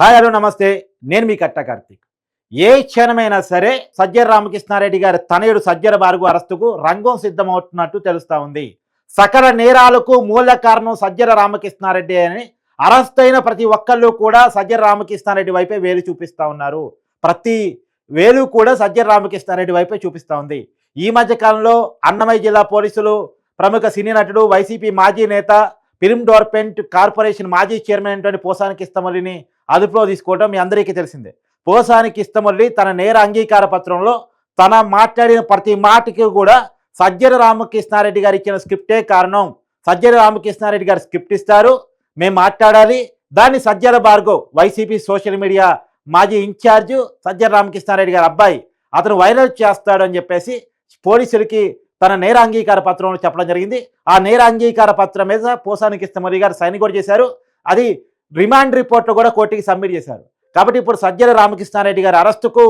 Hi hello నమస్తే. నేను మీ కట్ట కార్తీక్. ఏ క్షణమైనా సరే సజ్జర రామకృష్ణారెడ్డి గారి తనయుడు సజ్జర బారుగు అరెస్టుకు రంగం సిద్ధమవుతున్నట్టు తెలుస్తా ఉంది. సకల నేరాలకు మూల కారణం సజ్జర రామకృష్ణారెడ్డి అని అరెస్ట్ అయిన ప్రతి ఒక్కళ్ళు కూడా సజ్జర రామకృష్ణారెడ్డి వైపే వేలు చూపిస్తూ ఉన్నారు. ప్రతి వేలు కూడా సజ్జర రామకృష్ణారెడ్డి వైపే చూపిస్తూ ఉంది. ఈ మధ్య కాలంలో అన్నమయ్య జిల్లా పోలీసులు ప్రముఖ సినీ నటుడు వైసీపీ మాజీ నేత ఫిల్మ్ డెవలప్మెంట్ కార్పొరేషన్ మాజీ చైర్మన్ అయినటువంటి పోసానికి ఇస్తమల్లిని అదుపులో తీసుకోవటం మీ అందరికీ తెలిసిందే. పోసానికి ఇస్తమల్లి తన నేర అంగీకార పత్రంలో తన మాట్లాడిన ప్రతి మాటకి కూడా సజ్జర రామకృష్ణారెడ్డి గారు ఇచ్చిన స్క్రిప్టే కారణం. సజ్జర రామకృష్ణారెడ్డి గారు స్క్రిప్ట్ ఇస్తారు. మేము మాట్లాడాలి. దాన్ని సజ్జర భార్గవ్ వైసీపీ సోషల్ మీడియా మాజీ ఇన్ఛార్జ్ సజ్జర రామకృష్ణారెడ్డి గారి అబ్బాయి. అతను వైరల్ చేస్తాడు అని చెప్పేసి పోలీసులకి తన నేర అంగీకార పత్రంలో చెప్పడం జరిగింది. ఆ నేర అంగీకార పత్రం మీద పోసానికి ఇస్తమరి గారు సైన్ కూడా చేశారు. అది రిమాండ్ రిపోర్ట్ కూడా కోర్టుకి సబ్మిట్ చేశారు. కాబట్టి ఇప్పుడు సజ్జల రామకృష్ణారెడ్డి గారి అరెస్టుకు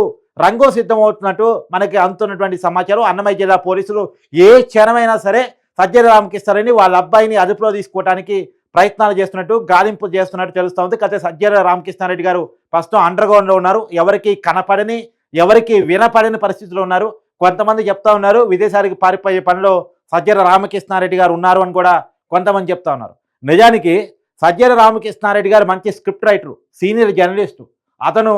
రంగం సిద్ధమవుతున్నట్టు మనకి అందుతున్నటువంటి సమాచారం. అన్నమయ్య జిల్లా పోలీసులు ఏ క్షణమైనా సరే సజ్జల రామకృష్ణారెడ్డి వాళ్ళ అబ్బాయిని అదుపులో తీసుకోవడానికి ప్రయత్నాలు చేస్తున్నట్టు గాలింపు చేస్తున్నట్టు తెలుస్తూ ఉంది. అయితే సజ్జల రామకృష్ణారెడ్డి గారు ప్రస్తుతం అండర్గ్రౌండ్లో ఉన్నారు. ఎవరికి కనపడని ఎవరికి వినపడని పరిస్థితిలో ఉన్నారు. కొంతమంది చెప్తా ఉన్నారు విదేశాలకు పారిపోయే పనిలో సజ్జల రామకృష్ణారెడ్డి గారు ఉన్నారు అని కూడా కొంతమంది చెప్తా ఉన్నారు. నిజానికి సజ్జల రామకృష్ణారెడ్డి గారు మంచి స్క్రిప్ట్ రైటరు సీనియర్ జర్నలిస్టు. అతను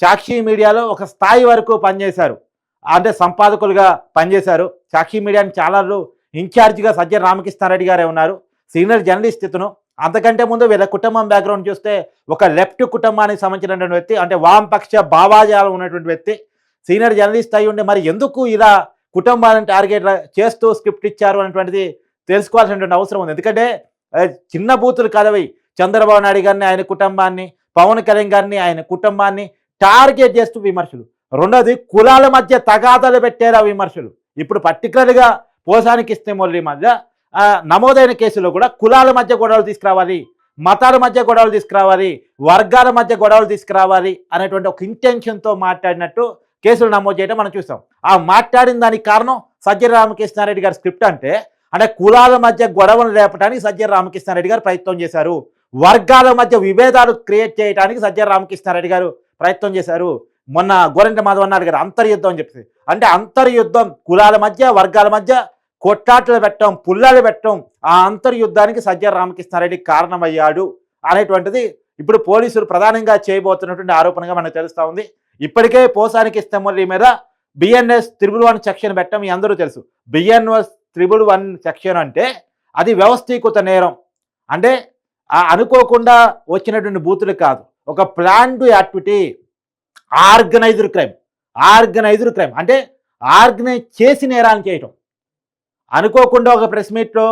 సాక్షి మీడియాలో ఒక స్థాయి వరకు పనిచేశారు. అంటే సంపాదకులుగా పనిచేశారు. సాక్షి మీడియాని ఛానళ్ళు ఇన్ఛార్జిగా సజ్జల రామకృష్ణారెడ్డి గారే ఉన్నారు. సీనియర్ జర్నలిస్ట్ ఇతను. అంతకంటే ముందు వీళ్ళ కుటుంబం బ్యాక్గ్రౌండ్ చూస్తే ఒక లెఫ్ట్ కుటుంబానికి సంబంధించినటువంటి వ్యక్తి అంటే వామపక్ష భావాజాలు ఉన్నటువంటి వ్యక్తి. సీనియర్ జర్నలిస్ట్ అయి ఉండి మరి ఎందుకు ఇలా కుటుంబాలను టార్గెట్ చేస్తూ స్క్రిప్ట్ ఇచ్చారు అనేటువంటిది తెలుసుకోవాల్సినటువంటి అవసరం ఉంది. ఎందుకంటే చిన్న బూతులు కదవి. చంద్రబాబు నాయుడు గారిని ఆయన కుటుంబాన్ని పవన్ కళ్యాణ్ గారిని ఆయన కుటుంబాన్ని టార్గెట్ చేస్తూ విమర్శలు. రెండోది కులాల మధ్య తగాదాలు పెట్టారు ఆ విమర్శలు. ఇప్పుడు పర్టికులర్గా పోసానికి ఇస్తే మొదటి మధ్య నమోదైన కేసులో కూడా కులాల మధ్య గొడవలు తీసుకురావాలి మతాల మధ్య గొడవలు తీసుకురావాలి వర్గాల మధ్య గొడవలు తీసుకురావాలి అనేటువంటి ఒక ఇంటెన్షన్తో మాట్లాడినట్టు కేసులు నమోదు చేయడం మనం చూస్తాం ఆ మాట్లాడిన దానికి కారణం సజ్జల రామకృష్ణారెడ్డి గారి స్క్రిప్ట్ అంటే అంటే కులాల మధ్య గొడవలు లేపడానికి సజ్జల రామకృష్ణారెడ్డి గారు ప్రయత్నం చేశారు. వర్గాల మధ్య విభేదాలు క్రియేట్ చేయడానికి సజ్జల రామకృష్ణారెడ్డి గారు ప్రయత్నం చేశారు. మొన్న గోరంట మాధవ్ అన్నాడు గారు అంతర్యుద్ధం అని చెప్పేసి. అంటే అంతర్యుద్ధం కులాల మధ్య వర్గాల మధ్య కొట్టాట్లు పెట్టడం పుల్లలు పెట్టడం ఆ అంతర్యుద్ధానికి సజ్జల రామకృష్ణారెడ్డి కారణమయ్యాడు అనేటువంటిది ఇప్పుడు పోలీసులు ప్రధానంగా చేయబోతున్నటువంటి ఆరోపణగా మనకు తెలుస్తూ ఉంది. ఇప్పటికే పోసానికి ఇస్తమల్లి మీద బిఎన్ఎస్ త్రిబుల్ వన్ సెక్షన్ పెట్టడం మీ అందరూ తెలుసు. బిఎన్ఎస్ త్రిబుల్ వన్ సెక్షన్ అంటే అది వ్యవస్థీకృత నేరం. అంటే అనుకోకుండా వచ్చినటువంటి బూతులు కాదు. ఒక planned activity organised crime organised crime అంటే ఆర్గనైజ్ చేసి నేరాలు చేయటం. అనుకోకుండా ఒక ప్రెస్ మీట్లో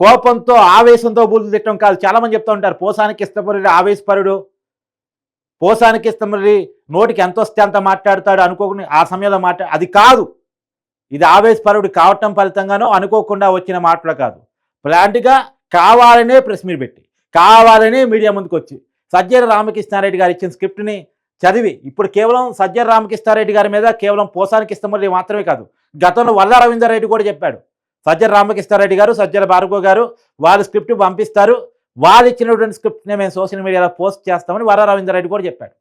కోపంతో ఆవేశంతో బూతులు తిట్టడం కాదు. చాలామంది చెప్తూ ఉంటారు పోసానికి ఇష్టపడి ఆవేశపరుడు. పోసానికి ఇష్టపడి నోటికి ఎంత వస్తే అంత మాట్లాడతాడు. అనుకోకుండా ఆ సమయంలో మాట్లా అది కాదు. ఇది ఆవేశపరుడు కావటం ఫలితంగానో అనుకోకుండా వచ్చిన మాటలు కాదు. ప్లాంట్గా కావాలనే ప్రెస్ మీట్ పెట్టి కావాలనే మీడియా ముందుకు వచ్చి సజ్జల రామకృష్ణారెడ్డి గారు ఇచ్చిన స్క్రిప్ట్ని చదివి ఇప్పుడు కేవలం సజ్జల రామకృష్ణారెడ్డి గారి మీద కేవలం పోసానికి ఇష్టమల్లి మాత్రమే కాదు గతంలో వల్ల రవీందర్ రెడ్డి కూడా చెప్పాడు. సజ్జల రామకృష్ణారెడ్డి గారు సజ్జల భార్గవ్ గారు వాళ్ళ స్క్రిప్ట్ పంపిస్తారు వాళ్ళు ఇచ్చినటువంటి స్క్రిప్ట్ని మేము సోషల్ మీడియాలో పోస్ట్ చేస్తామని వర రవీందర్ రెడ్డి కూడా చెప్పాడు.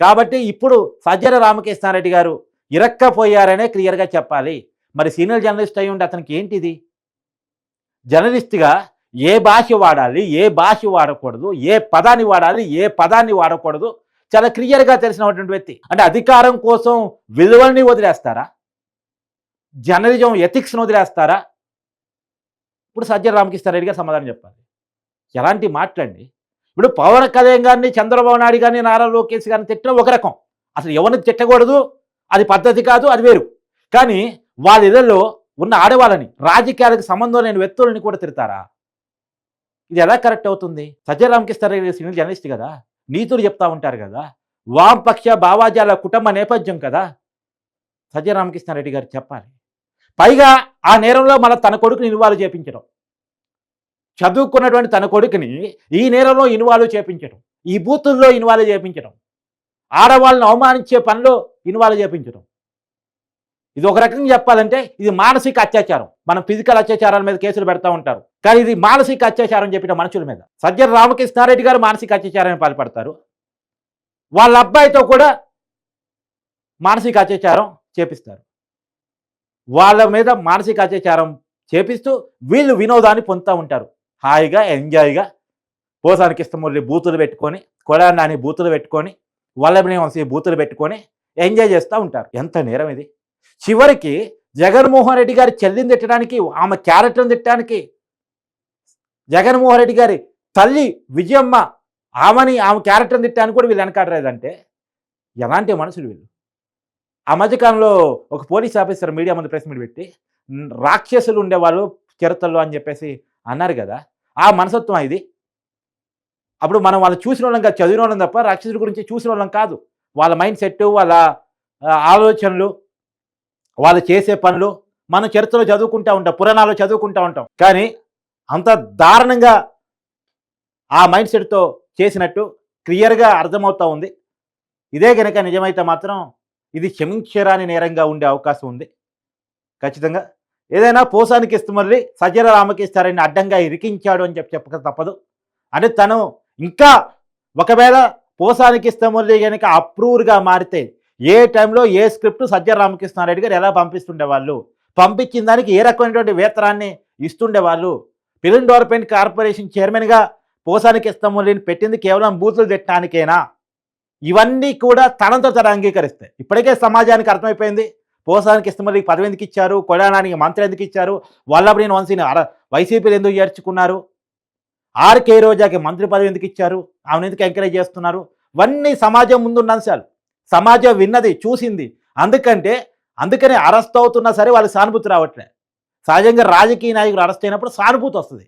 కాబట్టి ఇప్పుడు సజ్జల రామకృష్ణారెడ్డి గారు ఇరక్కపోయారనే క్లియర్గా చెప్పాలి. మరి సీనియర్ జర్నలిస్ట్ అయి ఉండి అతనికి ఏంటిది? జర్నలిస్ట్గా ఏ భాష వాడాలి ఏ భాష వాడకూడదు ఏ పదాన్ని వాడాలి ఏ పదాన్ని వాడకూడదు చాలా క్లియర్గా తెలిసినటువంటి వ్యక్తి. అంటే అధికారం కోసం విలువల్ని వదిలేస్తారా? జర్నలిజం ఎథిక్స్ని వదిలేస్తారా? ఇప్పుడు సజ్జన రామకృష్ణారెడ్డి గారు సమాధానం చెప్పాలి. ఎలాంటి మాట్లాడి? ఇప్పుడు పవన్ కళ్యాణ్ గారిని చంద్రబాబు నాయుడు గారిని నారా లోకేష్ గారిని తిట్టడం ఒక రకం. అసలు ఎవరిని తిట్టకూడదు? అది పద్ధతి కాదు అది వేరు. కానీ వాళ్ళ ఇళ్ళలో ఉన్న ఆడవాళ్ళని రాజకీయాలకు సంబంధం లేని వ్యక్తులని కూడా తిడతారా? ఇది ఎలా కరెక్ట్ అవుతుంది? సజ్జల రామకృష్ణారెడ్డి సీనియర్ జర్నలిస్ట్ కదా. నీతులు చెప్తా ఉంటారు కదా. వామపక్ష భావాజాల కుటుంబ నేపథ్యం కదా. సజ్జరామకిష్ణారెడ్డి గారు చెప్పాలి. పైగా ఆ నేరంలో మళ్ళీ తన కొడుకుని ఇన్వాల్వ్ చేపించడం. చదువుకున్నటువంటి తన కొడుకుని ఈ నేరంలో ఇన్వాల్వ్ చేపించడం. ఈ బూతుల్లో ఇన్వాల్వ్ చేపించడం. ఆడవాళ్ళని అవమానించే పనిలో ఇన్వాల్వ్ చేపించడం. ఇది ఒక రకంగా చెప్పాలంటే ఇది మానసిక అత్యాచారం. మనం ఫిజికల్ అత్యాచారాల మీద కేసులు పెడతా ఉంటారు. కానీ ఇది మానసిక అత్యాచారం చెప్పిన మనుషుల మీద. సజ్జన రామకృష్ణారెడ్డి గారు మానసిక అత్యాచారాన్ని పాల్పడతారు. వాళ్ళ అబ్బాయితో కూడా మానసిక అత్యాచారం చేపిస్తారు. వాళ్ళ మీద మానసిక అత్యాచారం చేపిస్తూ వీళ్ళు వినోదాన్ని పొందుతూ ఉంటారు. హాయిగా ఎంజాయ్గా పోసానికి ఇష్టమురళి బూతులు పెట్టుకొని కొడాన్ని బూతులు పెట్టుకొని వల్లభని వంశీ బూతులు పెట్టుకొని ఎంజాయ్ చేస్తూ ఉంటారు. ఎంత నేరం ఇది? చివరికి జగన్మోహన్ రెడ్డి గారి చెల్లిని తిట్టడానికి ఆమె క్యారెక్టర్ని తిట్టడానికి జగన్మోహన్ రెడ్డి గారి తల్లి విజయమ్మ ఆమెని ఆమె క్యారెక్టర్ని తిట్టడానికి కూడా వీళ్ళు వెనకాడలేదంటే ఎలాంటి మనుషులు వీళ్ళు? ఆ మధ్యకాలంలో ఒక పోలీస్ ఆఫీసర్ మీడియా ముందు ప్రెస్ మీట్ పెట్టి రాక్షసులు ఉండేవాళ్ళు చరిత్రలో అని చెప్పేసి అన్నారు కదా. ఆ మనసత్వం ఇది. అప్పుడు మనం వాళ్ళు చూసిన వాళ్ళం కాదు చదివిన వాళ్ళం తప్ప రాక్షసుల గురించి చూసిన వాళ్ళం కాదు. వాళ్ళ మైండ్ సెట్ వాళ్ళ ఆలోచనలు వాళ్ళు చేసే పనులు మనం చరిత్రలో చదువుకుంటూ ఉంటాం పురాణాలు చదువుకుంటూ ఉంటాం. కానీ అంత దారుణంగా ఆ మైండ్ సెట్తో చేసినట్టు క్లియర్గా అర్థమవుతూ ఉంది. ఇదే కనుక నిజమైతే మాత్రం ఇది క్షమించరాని నేరంగా ఉండే అవకాశం ఉంది. ఖచ్చితంగా. ఏదైనా పోసానికి ఇష్టమల్లి సజ్జల రామకృష్ణారాన్ని అడ్డంగా ఇరికించాడు అని చెప్పి చెప్పక తప్పదు. అంటే తను ఇంకా ఒకవేళ పోసానికి ఇష్టమల్లి కనుక అప్రూవ్గా మారితే ఏ టైంలో ఏ స్క్రిప్ట్ సజ్జల రామకృష్ణారెడ్డి గారు ఎలా పంపిస్తుండేవాళ్ళు? పంపించిన దానికి ఏ రకమైనటువంటి వేతనాన్ని ఇస్తుండేవాళ్ళు? ఫిలిం డెవలప్మెంట్ కార్పొరేషన్ చైర్మన్గా పోసానికి ఇష్టమల్లిని పెట్టింది కేవలం బూతులు తిట్టడానికేనా? ఇవన్నీ కూడా తనంతో తన అంగీకరిస్తాయి. ఇప్పటికే సమాజానికి అర్థమైపోయింది. పోసానికి ఇష్టమల్లికి పదవి ఎందుకు ఇచ్చారు? కొడానానికి మంత్రి ఎందుకు ఇచ్చారు? వల్లభనేని వంశీని అర వైసీపీలు ఎందుకు చేర్చుకున్నారు ఆర్కే రోజాకి మంత్రి పదవి ఎందుకు ఇచ్చారు? ఆమెను ఎందుకు ఎంకరేజ్ చేస్తున్నారు? ఇవన్నీ సమాజం ముందున్న అంశాలు. సమాజం విన్నది చూసింది. అందుకంటే అందుకనే అరెస్ట్ అవుతున్నా సరే వాళ్ళకి సానుభూతి రావట్లే. సహజంగా రాజకీయ నాయకులు అరెస్ట్ అయినప్పుడు సానుభూతి వస్తుంది.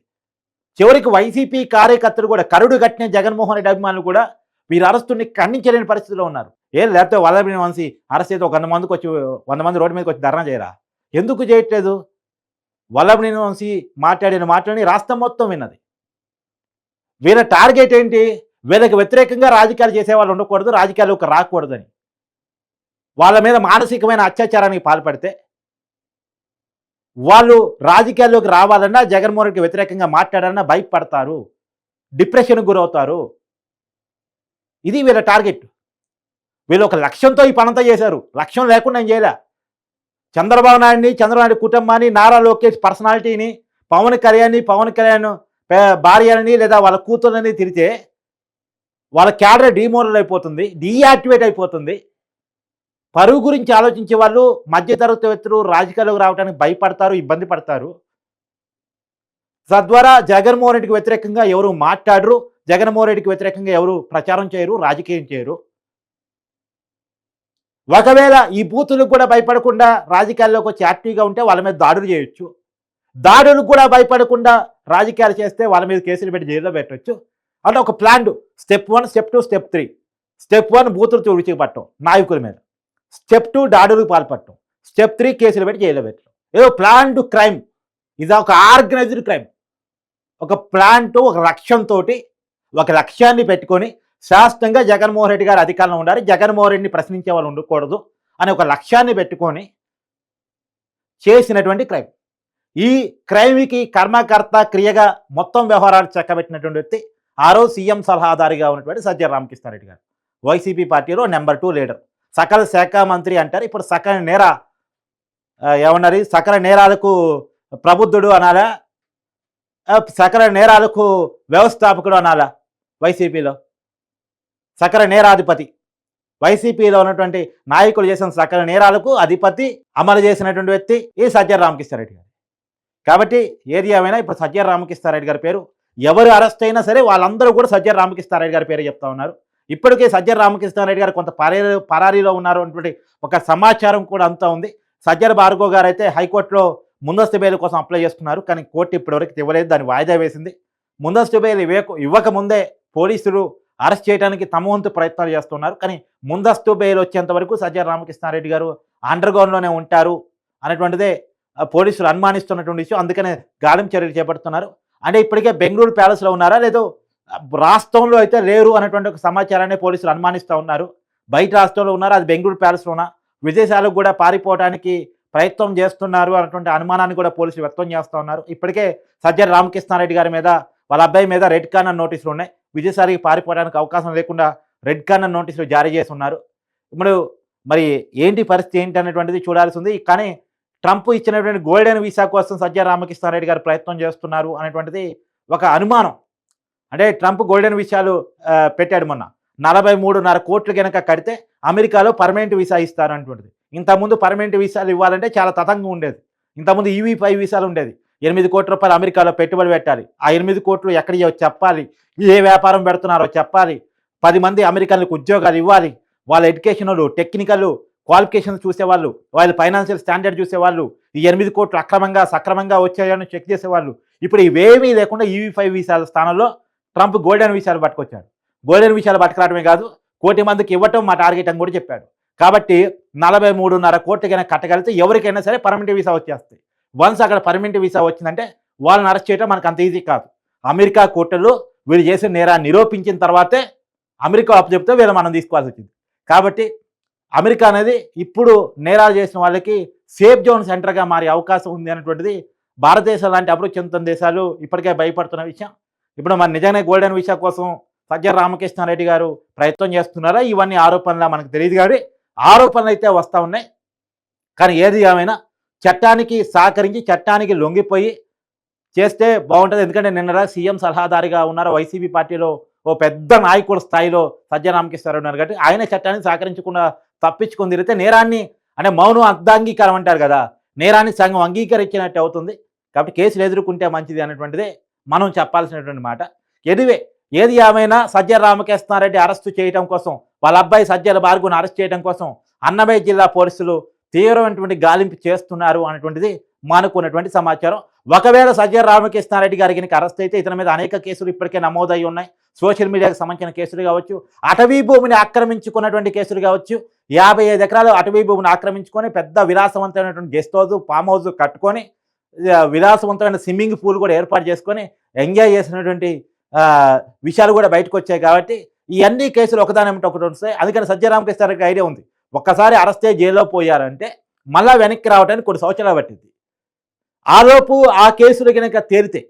చివరికి వైసీపీ కార్యకర్తలు కూడా కరుడు కట్టిన జగన్మోహన్ రెడ్డి అభిమానులు కూడా వీరు అరెస్టుని ఖండించలేని పరిస్థితిలో ఉన్నారు. ఏం లేకపోతే వల్లభని వంశీ అరెస్ట్ అయితే ఒక వంద మందికి వచ్చి వంద మంది రోడ్డు మీదకి వచ్చి ధర్నా చేయరా? ఎందుకు చేయట్లేదు? వల్లభని వంశీ మాట్లాడిన మాటలని రాష్ట్రం మొత్తం విన్నది. వీళ్ళ టార్గెట్ ఏంటి? వీళ్ళకి వ్యతిరేకంగా రాజకీయాలు చేసే వాళ్ళు ఉండకూడదు రాజకీయాల్లోకి రాకూడదని. వాళ్ళ మీద మానసికమైన అత్యాచారానికి పాల్పడితే వాళ్ళు రాజకీయాల్లోకి రావాలన్నా జగన్మోహన్ రెడ్డికి వ్యతిరేకంగా మాట్లాడాలన్నా భయపడతారు డిప్రెషన్కి గురవుతారు. ఇది వీళ్ళ టార్గెట్. వీళ్ళు ఒక లక్ష్యంతో ఈ పనంతా చేశారు. లక్ష్యం లేకుండా ఏం చేయలే? చంద్రబాబు నాయుడిని చంద్రబాబు నాయుడు కుటుంబాన్ని నారా లోకేష్ పర్సనాలిటీని పవన్ కళ్యాణ్ని పవన్ కళ్యాణ్ భార్యలని లేదా వాళ్ళ కూతుర్లని తిరితే వాళ్ళ క్యాడర్ డిమోరల్ అయిపోతుంది డీయాక్టివేట్ అయిపోతుంది. పరువు గురించి ఆలోచించే వాళ్ళు మధ్యతరగతి వ్యక్తులు రాజకీయాలకు రావడానికి భయపడతారు ఇబ్బంది పడతారు. తద్వారా జగన్మోహన్ రెడ్డికి వ్యతిరేకంగా ఎవరు మాట్లాడరు జగన్మోహన్ రెడ్డికి వ్యతిరేకంగా ఎవరు ప్రచారం చేయరు రాజకీయం చేయరు. ఒకవేళ ఈ బూతులకు కూడా భయపడకుండా రాజకీయాల్లోకి వచ్చి యాక్టివ్గా ఉంటే వాళ్ళ మీద దాడులు చేయొచ్చు. దాడులకు కూడా భయపడకుండా రాజకీయాలు చేస్తే వాళ్ళ మీద కేసులు పెట్టి జైల్లో పెట్టవచ్చు అంటే ఒక plan step one step two step three. Step one బూతులు విడిచిపట్టడం నాయకుల మీద. స్టెప్ టూ దాడులకు పాల్పడటం స్టెప్ త్రీ కేసులు పెట్టి జైల్లో పెట్టడం. ఏదో ప్లాన్ టు క్రైమ్. ఇది ఒక ఆర్గనైజ్డ్ క్రైమ్. ఒక ప్లాన్ టు ఒక లక్ష్యంతో ఒక లక్ష్యాన్ని పెట్టుకొని శాస్త్రంగా జగన్మోహన్ రెడ్డి గారు అధికారంలో ఉండాలి. జగన్మోహన్ రెడ్డిని ప్రశ్నించే వాళ్ళు ఉండకూడదు. అనే ఒక లక్ష్యాన్ని పెట్టుకొని చేసినటువంటి క్రైమ్. ఈ క్రైమ్కి కర్మకర్త క్రియగా మొత్తం వ్యవహారాలు చక్కబెట్టినటువంటి వ్యక్తి ఆ రోజు సీఎం సలహాదారిగా ఉన్నటువంటి సజ్జల రామకృష్ణారెడ్డి గారు. వైసీపీ పార్టీలో నెంబర్ టూ లీడర్. సకల శాఖ మంత్రి అంటారు ఇప్పుడు సకల నేర ఆ, ఏమన్నారు సకల నేరాలకు ప్రబుద్ధుడు అనాలా? సకల నేరాలకు వ్యవస్థాపకుడు అనాలా వైసీపీలో? సకల నేరాధిపతి. వైసీపీలో ఉన్నటువంటి నాయకులు చేసిన సకల నేరాలకు అధిపతి అమలు చేసినటువంటి వ్యక్తి ఈ సజ్జల రామకృష్ణారెడ్డి గారు. కాబట్టి ఏది ఏమైనా ఇప్పుడు సజ్జల రామకృష్ణారెడ్డి గారి పేరు ఎవరు అరెస్ట్ అయినా సరే వాళ్ళందరూ కూడా సజ్జల రామకృష్ణారెడ్డి గారి పేరు చెప్తా ఉన్నారు. ఇప్పటికే సజ్జల రామకృష్ణారెడ్డి గారు కొంత పరారీ పరారీలో ఉన్నారు అన్నటువంటి ఒక సమాచారం కూడా అంతా ఉంది. సజ్జర్ భార్గవ్ గారు అయితే హైకోర్టులో ముందస్తు బెయిల్ కోసం అప్లై చేసుకున్నారు కానీ కోర్టు ఇప్పటివరకు ఇవ్వలేదు దాన్ని వాయిదా వేసింది. ముందస్తు బెయిల్ ఇవ్వక ఇవ్వకముందే పోలీసులు అరెస్ట్ చేయడానికి తమ వంతు ప్రయత్నాలు చేస్తున్నారు. కానీ ముందస్తు బెయిల్ వచ్చేంత వరకు సజ్జల రామకృష్ణారెడ్డి గారు అండర్గ్రౌండ్లోనే ఉంటారు అనేటువంటిదే పోలీసులు అనుమానిస్తున్నటువంటి విషయం. అందుకనే గాలిం చర్యలు చేపడుతున్నారు. అంటే ఇప్పటికే బెంగళూరు ప్యాలెస్లో ఉన్నారా? లేదో రాష్ట్రంలో అయితే లేరు అనేటువంటి ఒక సమాచారాన్ని పోలీసులు అనుమానిస్తూ ఉన్నారు. బయట రాష్ట్రంలో ఉన్నారు? అది బెంగళూరు ప్యాలెస్లోనా? విదేశాలకు కూడా పారిపోవడానికి ప్రయత్నం చేస్తున్నారు అన్నటువంటి అనుమానాన్ని కూడా పోలీసులు వ్యక్తం చేస్తూ ఉన్నారు. ఇప్పటికే సజ్జల రామకృష్ణారెడ్డి గారి మీద వాళ్ళ అబ్బాయి మీద రెడ్ కార్నర్ నోటీసులు ఉన్నాయి. విదేశాలకి పారిపోవడానికి అవకాశం లేకుండా రెడ్ కార్నర్ నోటీసులు జారీ చేసి ఉన్నారు. ఇప్పుడు మరి ఏంటి పరిస్థితి? ఏంటి అనేటువంటిది చూడాల్సి ఉంది. కానీ ట్రంప్ ఇచ్చినటువంటి గోల్డెన్ వీసా కోసం సజ్జ రామకృష్ణారెడ్డి గారు ప్రయత్నం చేస్తున్నారు అనేటువంటిది ఒక అనుమానం. అంటే ట్రంప్ గోల్డెన్ వీసాలు పెట్టాడు మొన్న. నలభై మూడున్నర కోట్లు కనుక కడితే అమెరికాలో పర్మనెంట్ వీసా ఇస్తారు అనేటువంటిది. ఇంతకుముందు పర్మనెంట్ వీసాలు ఇవ్వాలంటే చాలా తతంగం ఉండేది. ఇంతకుముందు ఈవీ పై వీసాలు ఉండేది. ఎనిమిది కోట్ల రూపాయలు అమెరికాలో పెట్టుబడి పెట్టాలి. ఆ ఎనిమిది కోట్లు ఎక్కడ చెప్పాలి. ఏ వ్యాపారం పెడుతున్నారో చెప్పాలి. పది మంది అమెరికన్లకు ఉద్యోగాలు ఇవ్వాలి. వాళ్ళ ఎడ్యుకేషన్లు టెక్నికల్ క్వాలిఫికేషన్స్ చూసేవాళ్ళు వాళ్ళ ఫైనాన్షియల్ స్టాండర్డ్ చూసేవాళ్ళు ఈ ఎనిమిది కోట్లు అక్రమంగా సక్రమంగా వచ్చాయని చెక్ చేసేవాళ్ళు. ఇప్పుడు ఇవేమీ లేకుండా ఈవీ ఫైవ్ వీసాల స్థానంలో ట్రంప్ గోల్డెన్ వీసాలు పట్టుకొచ్చాడు. గోల్డెన్ వీసాలు పట్టుకురావడమే కాదు కోటి మందికి ఇవ్వటం మా టార్గెట్ అని కూడా చెప్పాడు. కాబట్టి నలభై మూడున్నర కోట్లకైనా కట్టగలిగితే ఎవరికైనా సరే పర్మనెంట్ వీసా వచ్చేస్తాయి. వన్స్ అక్కడ పర్మనెంట్ వీసా వచ్చిందంటే వాళ్ళని అరెస్ట్ చేయడం మనకు అంత ఈజీ కాదు. అమెరికా కోర్టులు వీళ్ళు చేసిన నేరాన్ని నిరూపించిన తర్వాతే అమెరికా అప్పు చెప్తే వీళ్ళు మనం తీసుకోవాల్సి వచ్చింది. కాబట్టి అమెరికా అనేది ఇప్పుడు నేరాలు చేసిన వాళ్ళకి సేఫ్ జోన్ సెంటర్గా మారే అవకాశం ఉంది అనేటువంటిది భారతదేశం లాంటి అభివృద్ధి చెందుతున్న దేశాలు ఇప్పటికే భయపడుతున్న విషయం. ఇప్పుడు మన నిజంగానే గోల్డెన్ విషయం కోసం సజ్జ రామకృష్ణారెడ్డి గారు ప్రయత్నం చేస్తున్నారా? ఇవన్నీ ఆరోపణలా మనకు తెలియదు కానీ ఆరోపణలు అయితే వస్తూ ఉన్నాయి. కానీ ఏది ఏమైనా చట్టానికి సహకరించి చట్టానికి లొంగిపోయి చేస్తే బాగుంటుంది. ఎందుకంటే నిన్న సీఎం సలహాదారిగా ఉన్నారు వైసీపీ పార్టీలో ఓ పెద్ద నాయకుడు స్థాయిలో సజ్జ రామకృష్ణారెడ్డి ఉన్నారు. కాబట్టి ఆయన చట్టాన్ని సహకరించకుండా తప్పించుకొని తిరిగితే నేరాన్ని అంటే మౌనం అర్ధాంగీకారం అంటారు కదా నేరాన్ని సంఘం అంగీకరించినట్టు అవుతుంది. కాబట్టి కేసులు ఎదుర్కొంటే మంచిది అనేటువంటిదే మనం చెప్పాల్సినటువంటి మాట. ఎదివే ఏది ఏమైనా సజ్జల రామకృష్ణారెడ్డి అరెస్టు చేయడం కోసం వాళ్ళ అబ్బాయి సజ్జల భార్గవను అరెస్ట్ చేయడం కోసం అన్నమయ్య జిల్లా పోలీసులు తీవ్రమైనటువంటి గాలింపు చేస్తున్నారు అనేటువంటిది మానుకున్నటువంటి సమాచారం. ఒకవేళ సజ్జల రామకృష్ణారెడ్డి గారికి కనుక అరెస్ట్ అయితే ఇతని మీద అనేక కేసులు ఇప్పటికే నమోదై ఉన్నాయి. సోషల్ మీడియాకి సంబంధించిన కేసులు కావచ్చు అటవీ భూమిని ఆక్రమించుకున్నటువంటి కేసులు కావచ్చు యాభై ఐదు ఎకరాలు అటవీ భూమిని ఆక్రమించుకొని పెద్ద విలాసవంతమైనటువంటి గెస్ట్ హౌస్ ఫామ్ హౌస్ కట్టుకొని విలాసవంతమైన స్విమ్మింగ్ పూల్ కూడా ఏర్పాటు చేసుకొని ఎంజాయ్ చేసినటువంటి విషయాలు కూడా బయటకు వచ్చాయి కాబట్టి ఇవన్నీ కేసులు ఒకదాని ఒకటి వస్తాయి. అందుకని సత్యరామకృష్ణారెడ్డికి ఐడియా ఉంది. ఒక్కసారి అరెస్టే జైల్లో పోయారంటే మళ్ళా వెనక్కి రావడానికి కొన్ని సంవత్సరాలు పట్టింది ఆలోపు ఆ కేసులు కనుక తేలితే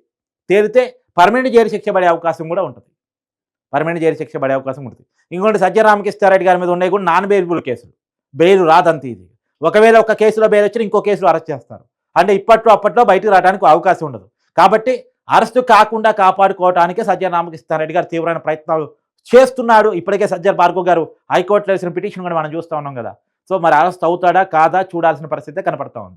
తేలితే పర్మనెంట్ జైలు శిక్ష పడే అవకాశం కూడా ఉంటుంది. పర్మనెంట్ జైలు శిక్ష పడే అవకాశం ఉంటుంది. ఇంకోటి సత్యరామకృష్ణారెడ్డి గారి మీద ఉన్నాయి కూడా నాన్ బెయిల్బుల్ కేసులు. బెయిల్ రాదంత ఇది. ఒకవేళ ఒక కేసులో బెయిల్ వచ్చినా ఇంకో కేసులో అరెస్ట్ చేస్తారు. అంటే ఇప్పట్లో అప్పట్లో బయటకు రావడానికి అవకాశం ఉండదు. కాబట్టి అరెస్టు కాకుండా కాపాడుకోవడానికి సజ్జన రెడ్డి గారు తీవ్రమైన ప్రయత్నాలు చేస్తున్నాడు. ఇప్పటికే సజ్జర్ భార్గవ్ గారు హైకోర్టులో వేసిన పిటిషన్ కూడా మనం చూస్తూ ఉన్నాం కదా. సో మరి అరెస్ట్ అవుతాడా కాదా చూడాల్సిన పరిస్థితి కనపడతా ఉంది.